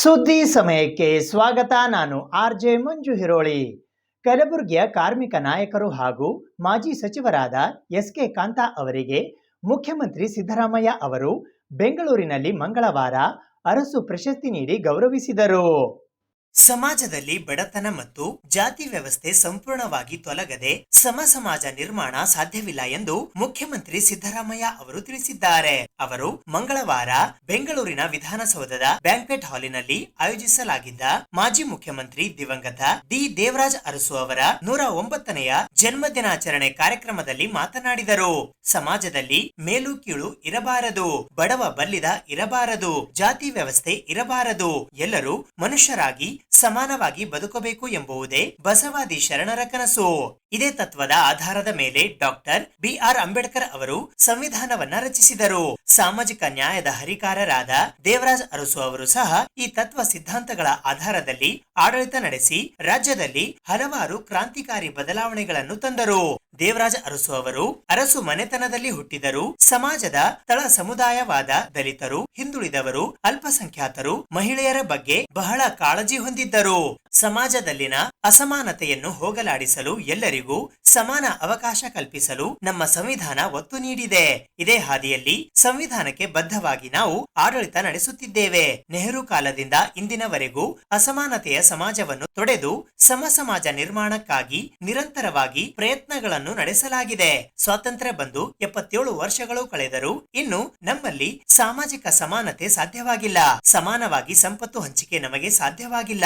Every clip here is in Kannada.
ಸುದ್ದಿ ಸಮಯಕ್ಕೆ ಸ್ವಾಗತ. ನಾನು ಆರ್ ಜೆ ಮಂಜು ಹಿರೋಳಿ. ಕಲಬುರಗಿಯ ಕಾರ್ಮಿಕ ನಾಯಕರು ಹಾಗೂ ಮಾಜಿ ಸಚಿವರಾದ ಎಸ್ ಕೆ ಕಾಂತಾ ಅವರಿಗೆ ಮುಖ್ಯಮಂತ್ರಿ ಸಿದ್ದರಾಮಯ್ಯ ಅವರು ಬೆಂಗಳೂರಿನಲ್ಲಿ ಮಂಗಳವಾರ ಅರಸು ಪ್ರಶಸ್ತಿ ನೀಡಿ ಗೌರವಿಸಿದರು. ಸಮಾಜದಲ್ಲಿ ಬಡತನ ಮತ್ತು ಜಾತಿ ವ್ಯವಸ್ಥೆ ಸಂಪೂರ್ಣವಾಗಿ ತೊಲಗದೆ ಸಮ ಸಮಾಜ ನಿರ್ಮಾಣ ಸಾಧ್ಯವಿಲ್ಲ ಎಂದು ಮುಖ್ಯಮಂತ್ರಿ ಸಿದ್ದರಾಮಯ್ಯ ಅವರು ತಿಳಿಸಿದ್ದಾರೆ. ಅವರು ಮಂಗಳವಾರ ಬೆಂಗಳೂರಿನ ವಿಧಾನಸೌಧದ ಬ್ಯಾಂಕ್ವೆಟ್ ಹಾಲಿನಲ್ಲಿ ಆಯೋಜಿಸಲಾಗಿದ್ದ ಮಾಜಿ ಮುಖ್ಯಮಂತ್ರಿ ದಿವಂಗತ ಡಿ ದೇವರಾಜ್ ಅರಸು ಅವರ ನೂರ ಒಂಬತ್ತನೆಯ ಜನ್ಮದಿನಾಚರಣೆ ಕಾರ್ಯಕ್ರಮದಲ್ಲಿ ಮಾತನಾಡಿದರು. ಸಮಾಜದಲ್ಲಿ ಮೇಲು ಕೀಳು ಇರಬಾರದು, ಬಡವ ಬಲ್ಲಿದ ಇರಬಾರದು, ಜಾತಿ ವ್ಯವಸ್ಥೆ ಇರಬಾರದು, ಎಲ್ಲರೂ ಮನುಷ್ಯರಾಗಿ ಸಮಾನವಾಗಿ ಬದುಕಬೇಕು ಎಂಬುವುದೇ ಬಸವಾದಿ ಶರಣರ ಕನಸು. ಇದೇ ತತ್ವದ ಆಧಾರದ ಮೇಲೆ ಡಾಕ್ಟರ್ ಬಿ ಆರ್ ಅಂಬೇಡ್ಕರ್ ಅವರು ಸಂವಿಧಾನವನ್ನ ರಚಿಸಿದರು. ಸಾಮಾಜಿಕ ನ್ಯಾಯದ ಹರಿಕಾರರಾದ ದೇವರಾಜ್ ಅರಸು ಅವರು ಸಹ ಈ ತತ್ವ ಸಿದ್ಧಾಂತಗಳ ಆಧಾರದಲ್ಲಿ ಆಡಳಿತ ನಡೆಸಿ ರಾಜ್ಯದಲ್ಲಿ ಹಲವಾರು ಕ್ರಾಂತಿಕಾರಿ ಬದಲಾವಣೆಗಳನ್ನು ತಂದರು. ದೇವರಾಜ ಅರಸು ಅವರು ಅರಸು ಮನೆತನದಲ್ಲಿ ಹುಟ್ಟಿದರು, ಸಮಾಜದ ತಳ ಸಮುದಾಯವಾದ ದಲಿತರು, ಹಿಂದುಳಿದವರು, ಅಲ್ಪಸಂಖ್ಯಾತರು, ಮಹಿಳೆಯರ ಬಗ್ಗೆ ಬಹಳ ಕಾಳಜಿ ಹೊಂದಿದ್ದರು. ಸಮಾಜದಲ್ಲಿನ ಅಸಮಾನತೆಯನ್ನು ಹೋಗಲಾಡಿಸಲು ಎಲ್ಲರಿಗೂ ಸಮಾನ ಅವಕಾಶ ಕಲ್ಪಿಸಲು ನಮ್ಮ ಸಂವಿಧಾನ ಒತ್ತು ನೀಡಿದೆ. ಇದೇ ಹಾದಿಯಲ್ಲಿ ಸಂವಿಧಾನಕ್ಕೆ ಬದ್ಧವಾಗಿ ನಾವು ಆಡಳಿತ ನಡೆಸುತ್ತಿದ್ದೇವೆ. ನೆಹರು ಕಾಲದಿಂದ ಇಂದಿನವರೆಗೂ ಅಸಮಾನತೆಯ ಸಮಾಜವನ್ನು ತೊಡೆದು ಸಮ ಸಮಾಜ ನಿರ್ಮಾಣಕ್ಕಾಗಿ ನಿರಂತರವಾಗಿ ಪ್ರಯತ್ನಗಳನ್ನು ನಡೆಸಲಾಗಿದೆ. ಸ್ವಾತಂತ್ರ್ಯ ಬಂದು ಎಪ್ಪತ್ತೇಳು ವರ್ಷಗಳು ಕಳೆದರೂ ಇನ್ನು ನಮ್ಮಲ್ಲಿ ಸಾಮಾಜಿಕ ಸಮಾನತೆ ಸಾಧ್ಯವಾಗಿಲ್ಲ. ಸಮಾನವಾಗಿ ಸಂಪತ್ತು ಹಂಚಿಕೆ ನಮಗೆ ಸಾಧ್ಯವಾಗಿಲ್ಲ.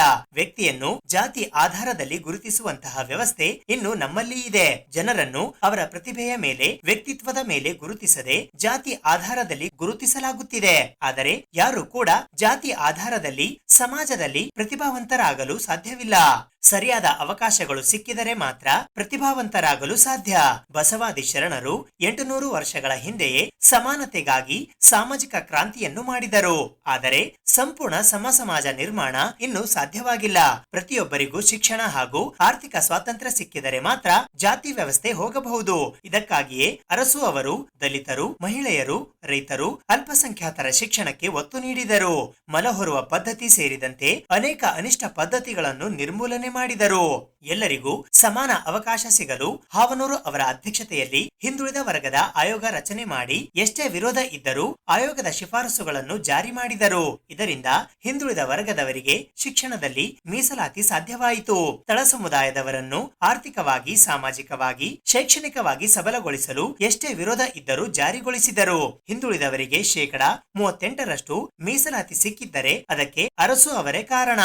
ವ್ಯಕ್ತಿಯನ್ನು ಜಾತಿ ಆಧಾರದಲ್ಲಿ ಗುರುತಿಸುವಂತಹ ವ್ಯವಸ್ಥೆ ಇನ್ನು ನಮ್ಮಲ್ಲಿ ಇದೆ. ಜನರನ್ನು ಅವರ ಪ್ರತಿಭೆಯ ಮೇಲೆ, ವ್ಯಕ್ತಿತ್ವದ ಮೇಲೆ ಗುರುತಿಸದೆ ಜಾತಿ ಆಧಾರದಲ್ಲಿ ಗುರುತಿಸಲಾಗುತ್ತಿದೆ. ಆದರೆ ಯಾರು ಕೂಡ ಜಾತಿ ಆಧಾರದಲ್ಲಿ ಸಮಾಜದಲ್ಲಿ ಪ್ರತಿಭಾವಂತರಾಗಲು ಸಾಧ್ಯವಿಲ್ಲ. ಸರಿಯಾದ ಅವಕಾಶಗಳು ಸಿಕ್ಕಿದರೆ ಮಾತ್ರ ಪ್ರತಿಭಾವಂತರಾಗಲು ಸಾಧ್ಯ. ಬಸವಾದಿ ಶರಣರು ಎಂಟುನೂರು ವರ್ಷಗಳ ಹಿಂದೆಯೇ ಸಮಾನತೆಗಾಗಿ ಸಾಮಾಜಿಕ ಕ್ರಾಂತಿಯನ್ನು ಮಾಡಿದರು. ಆದರೆ ಸಂಪೂರ್ಣ ಸಮ ಸಮಾಜ ನಿರ್ಮಾಣ ಇನ್ನೂ ಸಾಧ್ಯವಾಗಿಲ್ಲ. ಪ್ರತಿಯೊಬ್ಬರಿಗೂ ಶಿಕ್ಷಣ ಹಾಗೂ ಆರ್ಥಿಕ ಸ್ವಾತಂತ್ರ್ಯ ಸಿಕ್ಕಿದರೆ ಮಾತ್ರ ಜಾತಿ ವ್ಯವಸ್ಥೆ ಹೋಗಬಹುದು. ಇದಕ್ಕಾಗಿಯೇ ಅರಸು ಅವರು, ದಲಿತರು, ಮಹಿಳೆಯರು, ರೈತರು ಅಲ್ಪಸಂಖ್ಯಾತರ ಶಿಕ್ಷಣಕ್ಕೆ ಒತ್ತು ನೀಡಿದರು. ಮಲಹೊರುವ ಪದ್ಧತಿ ಸೇರಿದಂತೆ ಅನೇಕ ಅನಿಷ್ಟ ಪದ್ಧತಿಗಳನ್ನು ನಿರ್ಮೂಲನೆ ಮಾಡಿದರು. ಎಲ್ಲರಿಗೂ ಸಮಾನ ಅವಕಾಶ ಸಿಗಲು ಹಾವನೂರು ಅವರ ಅಧ್ಯಕ್ಷತೆಯಲ್ಲಿ ಹಿಂದುಳಿದ ವರ್ಗದ ಆಯೋಗ ರಚನೆ ಮಾಡಿ ಎಷ್ಟೇ ವಿರೋಧ ಇದ್ದರೂ ಆಯೋಗದ ಶಿಫಾರಸುಗಳನ್ನು ಜಾರಿ ಮಾಡಿದರು. ಇದರಿಂದ ಹಿಂದುಳಿದ ವರ್ಗದವರಿಗೆ ಶಿಕ್ಷಣದಲ್ಲಿ ಮೀಸಲಾತಿ ಸಾಧ್ಯವಾಯಿತು. ತಳ ಸಮುದಾಯದವರನ್ನು ಆರ್ಥಿಕವಾಗಿ, ಸಾಮಾಜಿಕವಾಗಿ, ಶೈಕ್ಷಣಿಕವಾಗಿ ಸಬಲಗೊಳಿಸಲು ಎಷ್ಟೇ ವಿರೋಧ ಇದ್ದರೂ ಜಾರಿಗೊಳಿಸಿದರು. ಹಿಂದುಳಿದವರಿಗೆ ಶೇಕಡ ಮೂವತ್ತೆಂಟರಷ್ಟು ಮೀಸಲಾತಿ ಸಿಕ್ಕಿದ್ದರೆ ಅದಕ್ಕೆ ಅರಸು ಅವರೇ ಕಾರಣ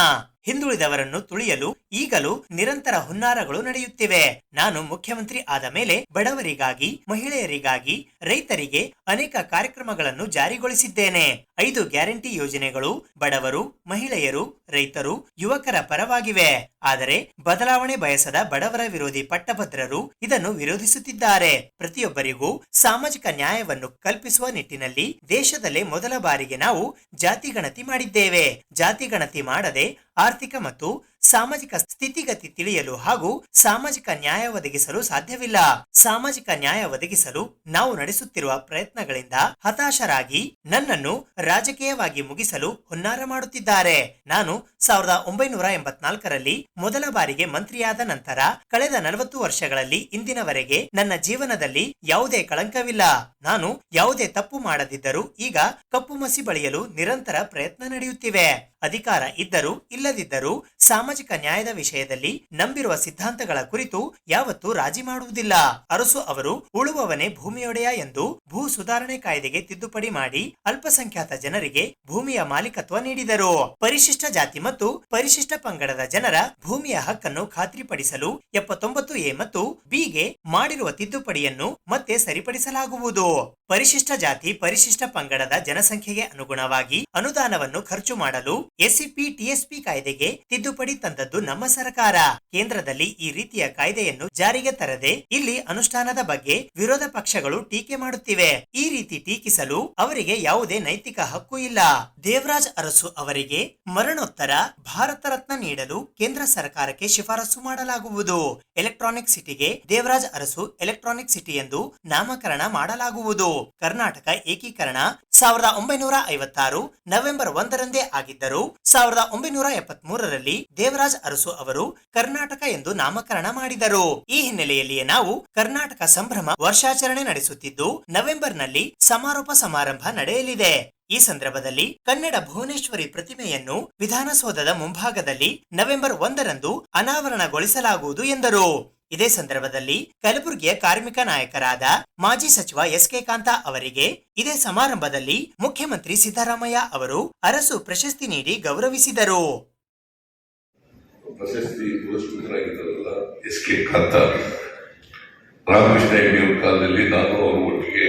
ಹಿಂದುಳಿದವರನ್ನು ತುಳಿಯಲು ಈಗಲೂ ನಿರಂತರ ಹುನ್ನಾರಗಳು ನಡೆಯುತ್ತಿವೆ. ನಾನು ಮುಖ್ಯಮಂತ್ರಿ ಆದ ಮೇಲೆ ಬಡವರಿಗಾಗಿ, ಮಹಿಳೆಯರಿಗಾಗಿ, ರೈತರಿಗೆ ಅನೇಕ ಕಾರ್ಯಕ್ರಮಗಳನ್ನು ಜಾರಿಗೊಳಿಸಿದ್ದೇನೆ. ಐದು ಗ್ಯಾರಂಟಿ ಯೋಜನೆಗಳು ಬಡವರು, ಮಹಿಳೆಯರು, ರೈತರು, ಯುವಕರ ಪರವಾಗಿವೆ. ಆದರೆ ಬದಲಾವಣೆ ಬಯಸದ ಬಡವರ ವಿರೋಧಿ ಪಟ್ಟಭದ್ರರು ಇದನ್ನು ವಿರೋಧಿಸುತ್ತಿದ್ದಾರೆ. ಪ್ರತಿಯೊಬ್ಬರಿಗೂ ಸಾಮಾಜಿಕ ನ್ಯಾಯವನ್ನು ಕಲ್ಪಿಸುವ ನಿಟ್ಟಿನಲ್ಲಿ ದೇಶದಲ್ಲೇ ಮೊದಲ ಬಾರಿಗೆ ನಾವು ಜಾತಿ ಗಣತಿ ಮಾಡಿದ್ದೇವೆ. ಜಾತಿ ಗಣತಿ ಮಾಡದೆ ಆರ್ಥಿಕ ಮತ್ತು ಸಾಮಾಜಿಕ ಸ್ಥಿತಿಗತಿ ತಿಳಿಯಲು ಹಾಗೂ ಸಾಮಾಜಿಕ ನ್ಯಾಯ ಒದಗಿಸಲು ಸಾಧ್ಯವಿಲ್ಲ. ಸಾಮಾಜಿಕ ನ್ಯಾಯ ಒದಗಿಸಲು ನಾವು ನಡೆಸುತ್ತಿರುವ ಪ್ರಯತ್ನಗಳಿಂದ ಹತಾಶರಾಗಿ ನನ್ನನ್ನು ರಾಜಕೀಯವಾಗಿ ಮುಗಿಸಲು ಹುನ್ನಾರ ಮಾಡುತ್ತಿದ್ದಾರೆ. ನಾನು ಸಾವಿರದ ಒಂಬೈನೂರ ಎಂಬತ್ನಾಲ್ಕರಲ್ಲಿ ಮೊದಲ ಬಾರಿಗೆ ಮಂತ್ರಿಯಾದ ನಂತರ ಕಳೆದ ನಲವತ್ತು ವರ್ಷಗಳಲ್ಲಿ ಇಂದಿನವರೆಗೆ ನನ್ನ ಜೀವನದಲ್ಲಿ ಯಾವುದೇ ಕಳಂಕವಿಲ್ಲ. ನಾನು ಯಾವುದೇ ತಪ್ಪು ಮಾಡದಿದ್ದರೂ ಈಗ ಕಪ್ಪು ಮಸಿ ಬಳಿಯಲು ನಿರಂತರ ಪ್ರಯತ್ನ ನಡೆಯುತ್ತಿವೆ. ಅಧಿಕಾರ ಇದ್ದರೂ ಇಲ್ಲದಿದ್ದರೂ ಸಾಮಾಜಿಕ ನ್ಯಾಯದ ವಿಷಯದಲ್ಲಿ ನಂಬಿರುವ ಸಿದ್ಧಾಂತಗಳ ಕುರಿತು ಯಾವತ್ತೂ ರಾಜಿ ಮಾಡುವುದಿಲ್ಲ. ಅರಸು ಅವರು ಉಳುವವನೇ ಭೂಮಿಯೊಡೆಯ ಎಂದು ಭೂ ಸುಧಾರಣೆ ಕಾಯ್ದೆಗೆ ತಿದ್ದುಪಡಿ ಮಾಡಿ ಅಲ್ಪಸಂಖ್ಯಾತ ಜನರಿಗೆ ಭೂಮಿಯ ಮಾಲೀಕತ್ವ ನೀಡಿದರು. ಪರಿಶಿಷ್ಟ ಜಾತಿ ಮತ್ತು ಪರಿಶಿಷ್ಟ ಪಂಗಡದ ಜನರ ಭೂಮಿಯ ಹಕ್ಕನ್ನು ಖಾತ್ರಿಪಡಿಸಲು ಎಪ್ಪತ್ತೊಂಬತ್ತು ಎ ಮತ್ತು ಬಿಗೆ ಮಾಡಿರುವ ತಿದ್ದುಪಡಿಯನ್ನು ಮತ್ತೆ ಸರಿಪಡಿಸಲಾಗುವುದು. ಪರಿಶಿಷ್ಟ ಜಾತಿ, ಪರಿಶಿಷ್ಟ ಪಂಗಡದ ಜನಸಂಖ್ಯೆಗೆ ಅನುಗುಣವಾಗಿ ಅನುದಾನವನ್ನು ಖರ್ಚು ಮಾಡಲು ಎಸ್ಸಿಪಿ, ಟಿಎಸ್ಪಿ ಕಾಯ್ದೆಗೆ ತಿದ್ದುಪಡಿ ತಂದದ್ದು ನಮ್ಮ ಸರ್ಕಾರ. ಕೇಂದ್ರದಲ್ಲಿ ಈ ರೀತಿಯ ಕಾಯ್ದೆಯನ್ನು ಜಾರಿಗೆ ತರದೆ ಇಲ್ಲಿ ಅನುಷ್ಠಾನದ ಬಗ್ಗೆ ವಿರೋಧ ಪಕ್ಷಗಳು ಟೀಕೆ ಮಾಡುತ್ತಿವೆ. ಈ ರೀತಿ ಟೀಕಿಸಲು ಅವರಿಗೆ ಯಾವುದೇ ನೈತಿಕ ಹಕ್ಕು ಇಲ್ಲ. ದೇವರಾಜ್ ಅರಸು ಅವರಿಗೆ ಮರಣೋತ್ತರ ಭಾರತ ರತ್ನ ನೀಡಲು ಕೇಂದ್ರ ಸರ್ಕಾರಕ್ಕೆ ಶಿಫಾರಸು ಮಾಡಲಾಗುವುದು. ಎಲೆಕ್ಟ್ರಾನಿಕ್ ಸಿಟಿಗೆ ದೇವರಾಜ್ ಅರಸು ಎಲೆಕ್ಟ್ರಾನಿಕ್ ಸಿಟಿ ಎಂದು ನಾಮಕರಣ ಮಾಡಲಾಗುವುದು. ಕರ್ನಾಟಕ ಏಕೀಕರಣ ಸಾವಿರದ ಒಂಬೈನೂರ ಐವತ್ತಾರು ನವೆಂಬರ್ ಒಂದರಂದೇ ಆಗಿದ್ದರು ಸಾವಿರದ ಒಂಬೈನೂರ ಎಪ್ಪತ್ತ್ ಮೂರರಲ್ಲಿ ದೇವರಾಜ್ ಅರಸು ಅವರು ಕರ್ನಾಟಕ ಎಂದು ನಾಮಕರಣ ಮಾಡಿದರು. ಈ ಹಿನ್ನೆಲೆಯಲ್ಲಿಯೇ ನಾವು ಕರ್ನಾಟಕ ಸಂಭ್ರಮ ವರ್ಷಾಚರಣೆ ನಡೆಸುತ್ತಿದ್ದು ನವೆಂಬರ್ನಲ್ಲಿ ಸಮಾರೋಪ ಸಮಾರಂಭ ನಡೆಯಲಿದೆ. ಈ ಸಂದರ್ಭದಲ್ಲಿ ಕನ್ನಡ ಭುವನೇಶ್ವರಿ ಪ್ರತಿಮೆಯನ್ನು ವಿಧಾನಸೌಧದ ಮುಂಭಾಗದಲ್ಲಿ ನವೆಂಬರ್ ಒಂದರಂದು ಅನಾವರಣಗೊಳಿಸಲಾಗುವುದು ಎಂದರು. ಇದೇ ಸಂದರ್ಭದಲ್ಲಿ ಕಲಬುರಗಿಯ ಕಾರ್ಮಿಕ ನಾಯಕರಾದ ಮಾಜಿ ಸಚಿವ ಎಸ್ ಕೆ ಕಾಂತ ಅವರಿಗೆ ಇದೇ ಸಮಾರಂಭದಲ್ಲಿ ಮುಖ್ಯಮಂತ್ರಿ ಸಿದ್ದರಾಮಯ್ಯ ಅವರು ಅರಸು ಪ್ರಶಸ್ತಿ ನೀಡಿ ಗೌರವಿಸಿದರು ಪ್ರಶಸ್ತಿ ಪುರಸ್ಕೃತರಾಗಿದ್ದಾರಲ್ಲ ಎಸ್ ಕೆ ಕಾಂತ ರಾಮಕೃಷ್ಣ ಹೆಗಡೆ ಅವರ ಕಾಲದಲ್ಲಿ ನಾನು ಅವರ ಒಟ್ಟಿಗೆ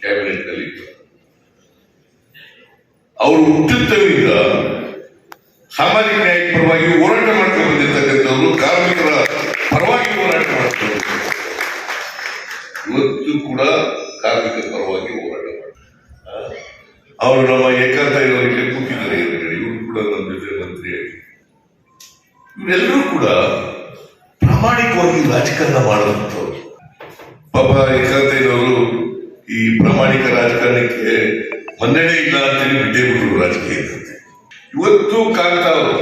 ಕ್ಯಾಬಿನೆಟ್ನಲ್ಲಿ. ಅವರು ಹುಟ್ಟಿದ್ದವರಿಂದ ಸಾಮಾಜಿಕ ನ್ಯಾಯ ಪರವಾಗಿ ಹೋರಾಟ ಮಾಡ್ಕೊಂಡು ಬಂದಿರ್ತಕ್ಕಂಥವ್ರು ಕಾರ್ಮಿಕರ ಕೂಡ ಕಾರ್ಮಿಕ ಪರವಾಗಿ ಹೋರಾಟ ಅವರು ನಮ್ಮ ಏಕಾಂತ ಇರೋದಕ್ಕೆ ಕೂತಿದ್ದಾರೆ ಇವರು ಕೂಡ ನಮ್ಮ ಜೊತೆ ಮಂತ್ರಿಯಾಗಿ ಇವರೆಲ್ಲರೂ ಕೂಡ ಪ್ರಾಮಾಣಿಕವಾಗಿ ರಾಜಕಾರಣ ಮಾಡುವಂಥವ್ರು. ಪಾಪ ಏಕಾಂತ ಇರೋರು ಈ ಪ್ರಾಮಾಣಿಕ ರಾಜಕಾರಣಕ್ಕೆ ಮನ್ನಣೆ ಇಲ್ಲ ಅಂತೇಳಿ ಬಿಟ್ಟೇ ಬಿಟ್ಟರು ರಾಜಕೀಯದಂತೆ ಇವತ್ತು ಕಾಂತ ಅವರು.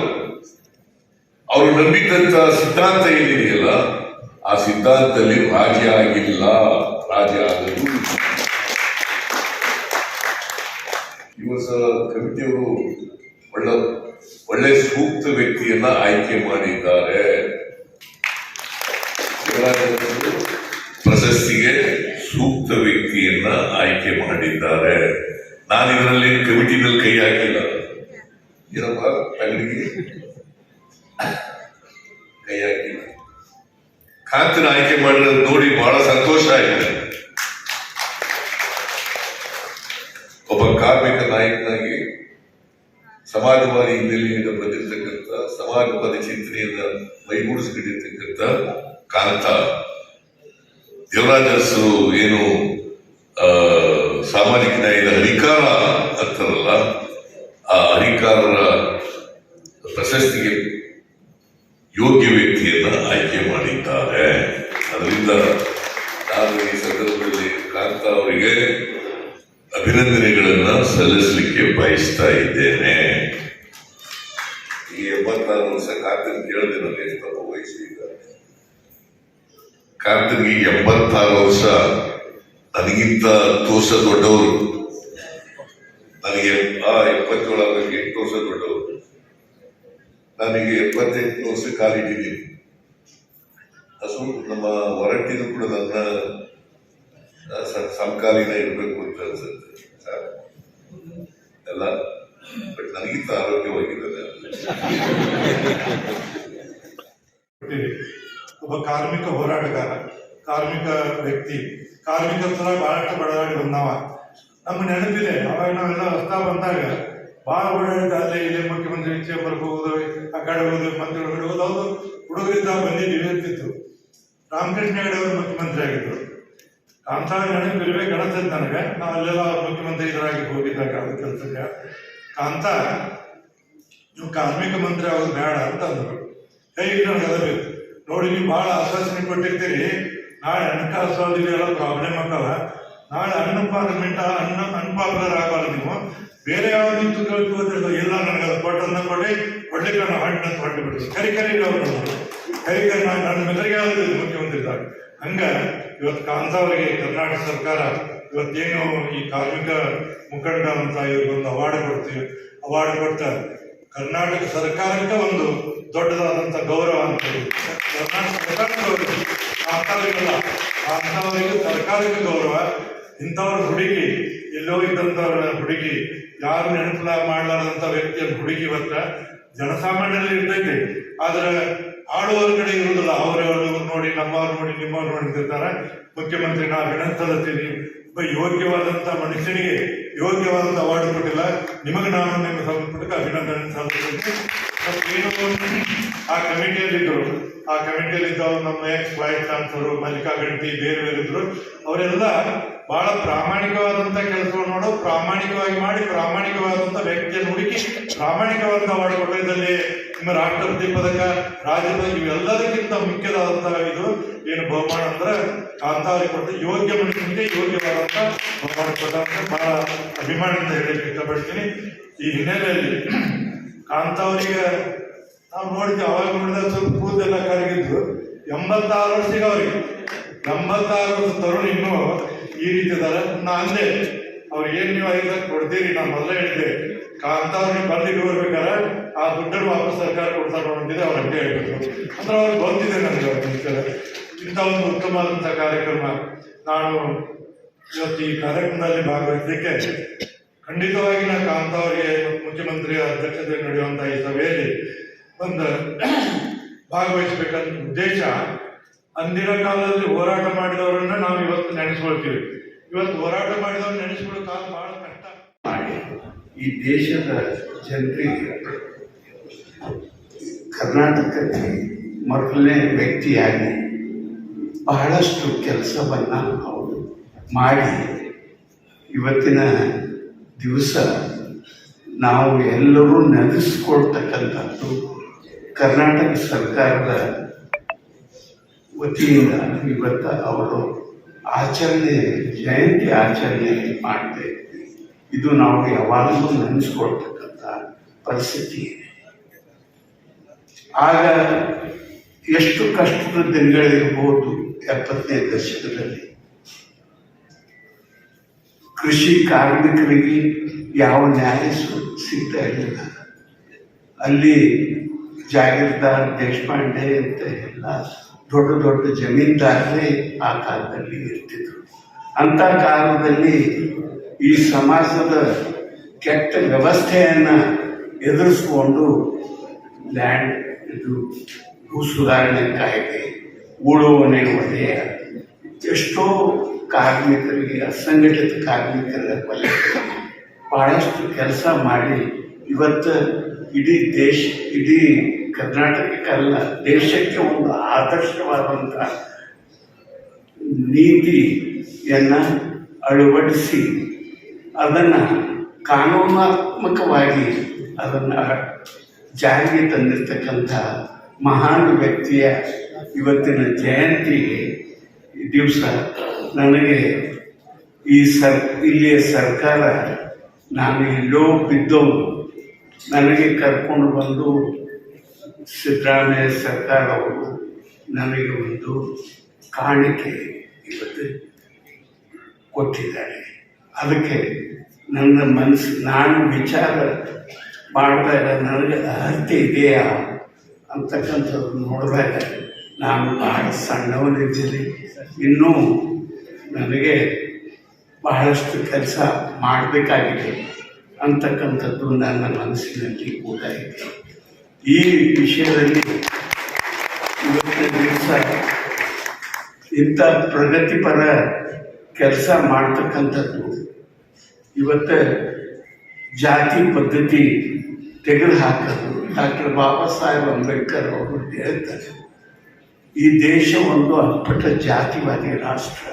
ನಂಬಿದಂತ ಸಿದ್ಧಾಂತ ಏನಿದೆಯಲ್ಲ ಆ ಸಿದ್ಧಾಂತದಲ್ಲಿ ರಾಜಿ ಆಗಿಲ್ಲ ರಾಜಿ ಆಗಲು ಇವಸ ಕಮಿಟಿಯವರು ಒಳ್ಳೆ ಒಳ್ಳೆ ಸೂಕ್ತ ವ್ಯಕ್ತಿಯನ್ನ ಆಯ್ಕೆ ಮಾಡಿದ್ದಾರೆ. ಪ್ರಶಸ್ತಿಗೆ ಸೂಕ್ತ ವ್ಯಕ್ತಿಯನ್ನ ಆಯ್ಕೆ ಮಾಡಿದ್ದಾರೆ. ನಾನು ಇದರಲ್ಲಿ ಕಮಿಟಿನಲ್ಲಿ ಕೈ ಹಾಕಿಲ್ಲ. ಏನಪ್ಪ ತಗಡಿಗೆ ಕೈ ಹಾಕಿಲ್ಲ. ಕಾಂತನ ಆಯ್ಕೆ ಮಾಡಿರೋದು ನೋಡಿ ಬಹಳ ಸಂತೋಷ ಆಗಿದೆ ಒಬ್ಬ ಕಾರ್ಮಿಕ ನಾಯಕನಾಗಿ ಸಮಾಜವಾದಿ ಹಿನ್ನೆಲೆಯಿಂದ ಬಂದಿರತಕ್ಕಂಥ, ಸಮಾಜವಾದಿ ಚಿಂತನೆಯಿಂದ ಮೈಗೂಡಿಸಿಕೊಂಡಿರ್ತಕ್ಕಂಥ ಕಾಂತ ದೇವರಾಜು ಏನು ಸಾಮಾಜಿಕ ನ್ಯಾಯದ ಅಧಿಕಾರ ಅಂತಾರಲ್ಲ, ಆ ಅಧಿಕಾರರ ಪ್ರಶಸ್ತಿಗೆ ಯೋಗ್ಯ ವ್ಯಕ್ತಿಯನ್ನ ಆಯ್ಕೆ ಮಾಡಿದ್ದಾರೆ. ಅದರಿಂದ ನಾನು ಈ ಸಂದರ್ಭದಲ್ಲಿ ಕಾಂತ ಅವರಿಗೆ ಅಭಿನಂದನೆಗಳನ್ನ ಸಲ್ಲಿಸಲಿಕ್ಕೆ ಬಯಸ್ತಾ ಇದ್ದೇನೆ. ಈ ಎಂಬತ್ತಾರು ವರ್ಷ ಕಾಂತನ್ ಕೇಳಿದೆ ನನಗೆ ಎಷ್ಟು ವಯಸ್ಸು ಈಗ. ಕಾಂತನ್ಗೆ ಎಂಬತ್ತಾರು ವರ್ಷ. ನನಗಿಂತ ಹತ್ತು ದೊಡ್ಡವರು. ನನಗೆ ಆ ಎಪ್ಪತ್ತೇಳಾಗ ಎಂಟು ವರ್ಷ ದೊಡ್ಡವರು. ನನಗೆ ಎಪ್ಪತ್ತೆಂಟು ವರ್ಷ ಕಾಲಿಟ್ಟಿದ್ದೀನಿ. ಅಸು ನಮ್ಮ ಹೊರಟಿನೂ ಕೂಡ ನನ್ನ ಸಮಕಾಲೀನ ಇರಬೇಕು ಅಂತ ಅನ್ಸುತ್ತೆ. ಸರ್ ಎಲ್ಲ, ಬಟ್ ನನಗಿಂತ ಆರೋಗ್ಯವಾಗಿದ್ದಾರೆ. ಒಬ್ಬ ಕಾರ್ಮಿಕ ಹೋರಾಟಗಾರ, ಕಾರ್ಮಿಕ ವ್ಯಕ್ತಿ ಕಾರ್ಮಿಕ ಸಲ ಬಹಳಷ್ಟು ಬಡದಾಡಿ ಬಂದವ. ನಮ್ಗೆ ನೆನಪಿದೆ, ಅವಾಗ ನಾವೆಲ್ಲ ಹೊಸ್ತಾ ಬಂದಾಗ ಭಾಳ ಓಡಾಡಿದ ಅಲ್ಲೇ ಇಲ್ಲೇ ಮುಖ್ಯಮಂತ್ರಿ ಚೇಂಬರ್ಗೆ ಹೋಗೋದು, ಆ ಕಡೆ ಹೋಗೋದು, ಮಂತ್ರಿ ಹೋಗೋದು, ಹೌದು. ಹುಡುಗರಿಂದ ಬಂದಿದ್ದು ಅಂತಿತ್ತು ರಾಮಕೃಷ್ಣ ಹೆಗಡೆ ಅವರು ಮುಖ್ಯಮಂತ್ರಿ ಆಗಿದ್ರು. ಕಾಂತಾಳ ನೆನಪು ಇರ್ಬೇಕು ಅನಿಸ್ತದೆ ನನಗೆ ಅಲ್ಲೆಲ್ಲ ಮುಖ್ಯಮಂತ್ರಿ ಇದರಾಗಿ ಹೋಗಿದ್ದಾಗ ಅದು ಕೆಲಸಕ್ಕೆ ಅಂತ ನೀವು ಕಾರ್ಮಿಕ ಮಂತ್ರಿ ಆಗೋದು ಬೇಡ ಅಂತ ಅಂದರು ಕೈ ನನಗೆ ನೋಡಿ ನೀವು ಭಾಳ ಆಶ್ವಾಸನೆ ಕೊಟ್ಟಿರ್ತೀರಿ ನಾಳೆ ಹಣಕಾಸು ಎಲ್ಲ ಪ್ರಾಬ್ಲಮ್ ಆಗಲ್ಲ ನಾಳೆ ಅನ್ಪಾರ್ಮೆಂಟ್ ಅನ್ನ ಅನ್ಪಾಪುಲರ್ ಆಗಲ್ಲ ನೀವು ಬೇರೆ ಯಾವ ನಿಂತು ಕೇಳ್ತೀವಿ ಇಲ್ಲ ನನಗೆ ಅದು ಕೊಟ್ಟನ್ನ ಕೊಡಿ ಕೊಡ್ಲಿಕ್ಕೆ ನಾನು ಹಣ್ಣು ಅಂತ ಹೊಟ್ಟು ಬಿಡ್ತೀನಿ ಕರಿ ಕರಿ ಕರಿ ಕರಿ ನಾನು ನನ್ನ ಮೆದರಿಗೆ ಆಗೋದಿಲ್ಲ ಮುಖ್ಯಮಂತ್ರಿ ಹಂಗ ಇವತ್ತು ಕಾಂತ ಅವರಿಗೆ ಕರ್ನಾಟಕ ಸರ್ಕಾರ ಇವತ್ತೇನು ಈ ಕಾರ್ಮಿಕ ಮುಖಂಡ ಅಂತ ಇವ್ರಿಗೊಂದು ಅವಾರ್ಡ್ ಕೊಡ್ತೀವಿ. ಅವಾರ್ಡ್ ಕೊಟ್ಟ ಕರ್ನಾಟಕ ಸರ್ಕಾರಕ್ಕೆ ಒಂದು ದೊಡ್ಡದಾದಂಥ ಗೌರವ ಅಂತ. ಕರ್ನಾಟಕ ಸರ್ಕಾರಕ್ಕೆ ಗೌರವ ಅಂಥವರಿಗಲ್ಲ ಅಂಥವರಿಗೆ ಸರ್ಕಾರಕ್ಕೆ ಗೌರವ. ಇಂಥವ್ರ ಹುಡುಗಿ ಎಲ್ಲೋ ಇದ್ದಂಥವ್ರ ಹುಡುಗಿ ಯಾರು ನೆನಪಲ ಮಾಡಲಾರ್ದಂಥ ವ್ಯಕ್ತಿಯ ಹುಡುಗಿ ಇವತ್ತ ಜನಸಾಮಾನ್ಯರಲ್ಲಿ ಇರ್ತೈತಿ. ಆದ್ರೆ ಆಳುವವರ ಕಡೆ ಇರುವುದಿಲ್ಲ. ಅವರವರು ನೋಡಿ, ನಮ್ಮವ್ರು ನೋಡಿ, ನಿಮ್ಮವ್ರು ನೋಡಿರ್ತಾರೆ ಮುಖ್ಯಮಂತ್ರಿ, ನಾವು ವಿನಂತಲತ್ತೀನಿ ಒಬ್ಬ ಯೋಗ್ಯವಾದಂತ ಮನುಷ್ಯನಿಗೆ ಯೋಗ್ಯವಾದಂತ ಅವಾರ್ಡ್ ಕೊಟ್ಟಿಲ್ಲ. ನಿಮಗೆ ನಾನು ನಿಮ್ಮ ಸಂಪುಟಕ್ಕೆ ಅಭಿನಂದನೆ ಏನು ಆ ಕಮಿಟಿಯಲ್ಲಿದ್ದರು ಆ ಕಮಿಟಿಯಲ್ಲಿದ್ದವರು ನಮ್ಮ ಎಕ್ಸ್ ವೈಸ್ ಚಾನ್ಸಲರು ಮಲ್ಲಿಕಾ ಗಂಟಿ ಬೇರೆ ಬೇರೆ ಇದ್ರು ಅವರೆಲ್ಲ ಬಹಳ ಪ್ರಾಮಾಣಿಕವಾದಂತ ಕೆಲಸವನ್ನು ಮಾಡೋ ಪ್ರಾಮಾಣಿಕವಾಗಿ ಮಾಡಿ, ಪ್ರಾಮಾಣಿಕವಾದಂತ ವ್ಯಕ್ತಿಯನ್ನು ಹುಡುಕಿ ಪ್ರಾಮಾಣಿಕವಾದಂತ ಅವಾರ್ಡ್ ಕೊಟ್ಟಿದ್ದಲ್ಲಿ ನಿಮ್ಮ ರಾಷ್ಟ್ರಪತಿ ಪದಕ ರಾಜ್ಯ ಇವೆಲ್ಲದಕ್ಕಿಂತ ಮುಖ್ಯವಾದಂತಹ ಇದು ಏನು ಬಹುಮಾನ ಅಂದ್ರೆ ಅಂತವ್ರಿಗೆ ಕೊಟ್ಟು ಯೋಗ್ಯ ಮನುಷ್ಯನಿಗೆ ಯೋಗ್ಯವಾದಂತ ಬಹುಮಾನ ಕೊಟ್ಟಂತ ಬಹಳ ಅಭಿಮಾನದಿಂದ ಹೇಳಲಿಕ್ಕೆ ಇಷ್ಟಪಡ್ತೀನಿ. ಈ ಹಿನ್ನೆಲೆಯಲ್ಲಿ ಕಾಂತಾವರಿಗೆ ನಾವು ನೋಡಿದ್ವಿ, ಅವಾಗ ನೋಡಿದ ಸ್ವಲ್ಪ ಕೂದಲೆಲ್ಲ ಕರಗಿದ್ರು ಎಂಬತ್ತಾರು ವರ್ಷಕ್ಕೆ ಅವರಿಗೆ. ಎಂಬತ್ತಾರು ವರ್ಷ ತರುಣ ಇನ್ನೂ ಈ ರೀತಿ ಇದ್ದಾರೆ ನಾ ಅಂದೆ, ಅವ್ರು ಏನು ನೀವು ಐದು ಕೊಡ್ತೀರಿ, ನಾನು ಮೊದಲೇ ಹೇಳಿದ್ದೆ. ಕಾಂತಾವ್ರಿಗೆ ಬಂದಿಗೆ ಬರ್ಬೇಕಾದ್ರೆ ಆ ದುಡ್ಡನ್ನು ವಾಪಸ್ ಸರ್ಕಾರ ಕೊಡ್ತಾರೆ ಅಂತಿದೆ, ಅವ್ರ ಹಂಗೆ ಹೇಳ್ಬೇಕು ಅಂದ್ರೆ ಅವ್ರಿಗೆ ಗೊತ್ತಿದೆ ನನಗೆ ಅವ್ರ. ಇಂಥ ಒಂದು ಉತ್ತಮವಾದಂಥ ಕಾರ್ಯಕ್ರಮ ನಾನು ಇವತ್ತು ಈ ಕಾರ್ಯಕ್ರಮದಲ್ಲಿ ಭಾಗವಹಿಸಲಿಕ್ಕೆ ಖಂಡಿತವಾಗಿ ನಾ ಕಾಂತಾವರಿಗೆ ಮುಖ್ಯಮಂತ್ರಿ ಅಧ್ಯಕ್ಷತೆ ನಡೆಯುವಂಥ ಈ ಸಭೆಯಲ್ಲಿ ಒಂದು ಭಾಗವಹಿಸಬೇಕಂತ ಉದ್ದೇಶ ಅಂದಿನ ಕಾಲದಲ್ಲಿ ಹೋರಾಟ ಮಾಡಿದವರನ್ನ ನಾವು ಇವತ್ತು ನೆನೆಸ್ಕೊಳ್ತೀವಿ ಇವತ್ತು ಹೋರಾಟ ಮಾಡಿದವ್ರು ನೆನೆಸ್ಕೊಳ್ಳೋ ಕಾಲ ಈ ದೇಶದ ಜನರಿಗೆ ಕರ್ನಾಟಕಕ್ಕೆ ಮೊದಲನೇ ವ್ಯಕ್ತಿಯಾಗಿ ಬಹಳಷ್ಟು ಕೆಲಸವನ್ನು ಅವರು ಮಾಡಿ ಇವತ್ತಿನ ದಿವಸ ನಾವು ಎಲ್ಲರೂ ನೆನೆಸ್ಕೊಳ್ತಕ್ಕಂಥದ್ದು ಕರ್ನಾಟಕ ಸರ್ಕಾರದ ವತಿಯಿಂದ ಇವತ್ತು ಅವರು ಆಚರಣೆ, ಜಯಂತಿ ಆಚರಣೆ ಮಾಡಿದೆ ಇದು ನಾವು ಯಾವಾಗಲೂ ನೆನೆಸ್ಕೊಳ್ತಕ್ಕಂಥ ಪರಿಸ್ಥಿತಿ ಇದೆ. ಆಗ ಎಷ್ಟು ಕಷ್ಟದ ದಿನಗಳಿರ್ಬೋದು ಎಪ್ಪತ್ತನೇ ದಶಕದಲ್ಲಿ? ಕೃಷಿ ಕಾರ್ಮಿಕರಿಗೆ ಯಾವ ನ್ಯಾಯ ಸಿಗ್ತಾ ಇರಲಿಲ್ಲ. ಅಲ್ಲಿ ಜಾಗೀರ್ದಾರ್ ದೇಶಪಾಂಡೆ ಅಂತ ಎಲ್ಲ ದೊಡ್ಡ ದೊಡ್ಡ ಜಮೀನ್ದಾರರೇ ಆ ಕಾಲದಲ್ಲಿ ಇರ್ತಿದ್ರು. ಅಂಥ ಕಾಲದಲ್ಲಿ ಈ ಸಮಾಜದ ಕೆಟ್ಟ ವ್ಯವಸ್ಥೆಯನ್ನು ಎದುರಿಸ್ಕೊಂಡು ಲ್ಯಾಂಡ್ ಇದು ಭೂ ಸುಧಾರಣೆ ಕಾಯ್ದೆ ಉಳುವ ವಲಯ ಎಷ್ಟೋ ಕಾರ್ಮಿಕರಿಗೆ, ಅಸಂಘಟಿತ ಕಾರ್ಮಿಕರ ಬಲೆ ಭಾಳಷ್ಟು ಕೆಲಸ ಮಾಡಿ ಇವತ್ತು ಇಡೀ ದೇಶ, ಇಡೀ ಕರ್ನಾಟಕಕ್ಕಲ್ಲ ದೇಶಕ್ಕೆ ಒಂದು ಆದರ್ಶವಾದಂಥ ನೀತಿಯನ್ನು ಅಳವಡಿಸಿ ಅದನ್ನು ಕಾನೂನಾತ್ಮಕವಾಗಿ ಅದನ್ನು ಜಾರಿಗೆ ತಂದಿರ್ತಕ್ಕಂಥ ಮಹಾನ್ ವ್ಯಕ್ತಿಯ ಇವತ್ತಿನ ಜಯಂತಿ ದಿವಸ ನನಗೆ ಈ ಸರ್, ಇಲ್ಲಿಯ ಸರ್ಕಾರ ನಾನು ಎಲ್ಲೋ ಬಿದ್ದವನು ನನಗೆ ಕರ್ಕೊಂಡು ಬಂದು ಸಿದ್ದರಾಮಯ್ಯ ಸರ್ಕಾರ ನನಗೆ ಒಂದು ಕಾಣಿಕೆ ಇವತ್ತು ಕೊಟ್ಟಿದ್ದಾರೆ. ಅದಕ್ಕೆ ನನ್ನ ಮನಸ್ಸು, ನಾನು ವಿಚಾರ ಮಾಡಿದಾಗ ನನಗೆ ಅರ್ಥ ಇದೆಯಾ ಅಂತಕ್ಕಂಥದ್ದು ನೋಡಿದಾಗ ನಾನು ಬಹಳ ಸಣ್ಣವನಿದ್ದೀನಿ. ಇನ್ನೂ ನನಗೆ ಬಹಳಷ್ಟು ಕೆಲಸ ಮಾಡಬೇಕಾಗಿದೆ ಅಂತಕ್ಕಂಥದ್ದು ನನ್ನ ಮನಸ್ಸಿನಲ್ಲಿ ಕೂಡ ಇದೆ. ಈ ವಿಷಯದಲ್ಲಿ ಇವತ್ತಿನ ದಿವಸ ಇಂಥ ಪ್ರಗತಿಪರ ಕೆಲಸ ಮಾಡ್ತಕ್ಕಂಥದ್ದು ಇವತ್ತು ಜಾತಿ ಪದ್ಧತಿ ತೆಗೆದು ಹಾಕೋದು ಡಾಕ್ಟರ್ ಬಾಬಾ ಸಾಹೇಬ್ ಅಂಬೇಡ್ಕರ್ ಅವರು ಹೇಳ್ತಾರೆ, ಈ ದೇಶ ಒಂದು ಅಪ್ಪಟ ಜಾತಿವಾದಿ ರಾಷ್ಟ್ರ.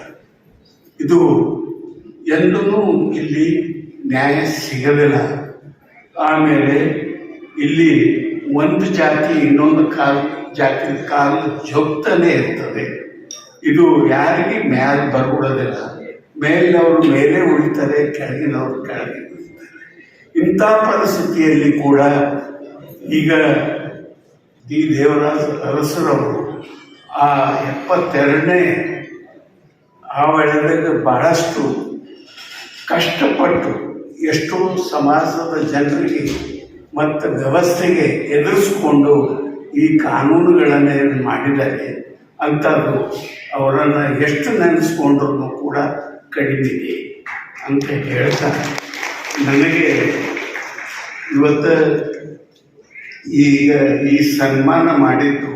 ಇದು ಎಲ್ಲೂ ಇಲ್ಲಿ ನ್ಯಾಯ ಸಿಗಲಿಲ್ಲ. ಆಮೇಲೆ ಇಲ್ಲಿ ಒಂದು ಜಾತಿ ಇನ್ನೊಂದು ಕಾಲ್, ಜಾತಿ ಕಾಲು ಜೊಗ್ತಾನೆ ಇರ್ತದೆ. ಇದು ಯಾರಿಗೆ ಮ್ಯಾಲೆ ಬರ್ಬಿಡೋದಿಲ್ಲ ಮೇಲಿನವರು ಮೇಲೆ ಉಳಿತಾರೆ, ಕೆಳಗಿನವರು ಕೆಳಗೆ ಉಳಿತಾರೆ. ಇಂಥ ಪರಿಸ್ಥಿತಿಯಲ್ಲಿ ಕೂಡ ಈಗ ಡಿ. ದೇವರಾಜ ಅರಸರವರು ಆ ಎಪ್ಪತ್ತೆರಡನೇ ಆವರಣದಲ್ಲಿ ಬಹಳಷ್ಟು ಕಷ್ಟಪಟ್ಟು ಎಷ್ಟೋ ಸಮಾಜದ ಜನರಿಗೆ ಮತ್ತು ವ್ಯವಸ್ಥೆಗೆ ಎದುರಿಸ್ಕೊಂಡು ಈ ಕಾನೂನುಗಳನ್ನು ಮಾಡಿದ್ದಾರೆ. ಅಂಥದ್ದು ಅವರನ್ನು ಎಷ್ಟು ನೆನೆಸ್ಕೊಂಡ್ರು ಕೂಡ ಕಡಿಮೆ ಅಂತ ಹೇಳ್ತಾ ನನಗೆ ಇವತ್ತು ಈಗ ಈ ಸನ್ಮಾನ ಮಾಡಿದ್ದು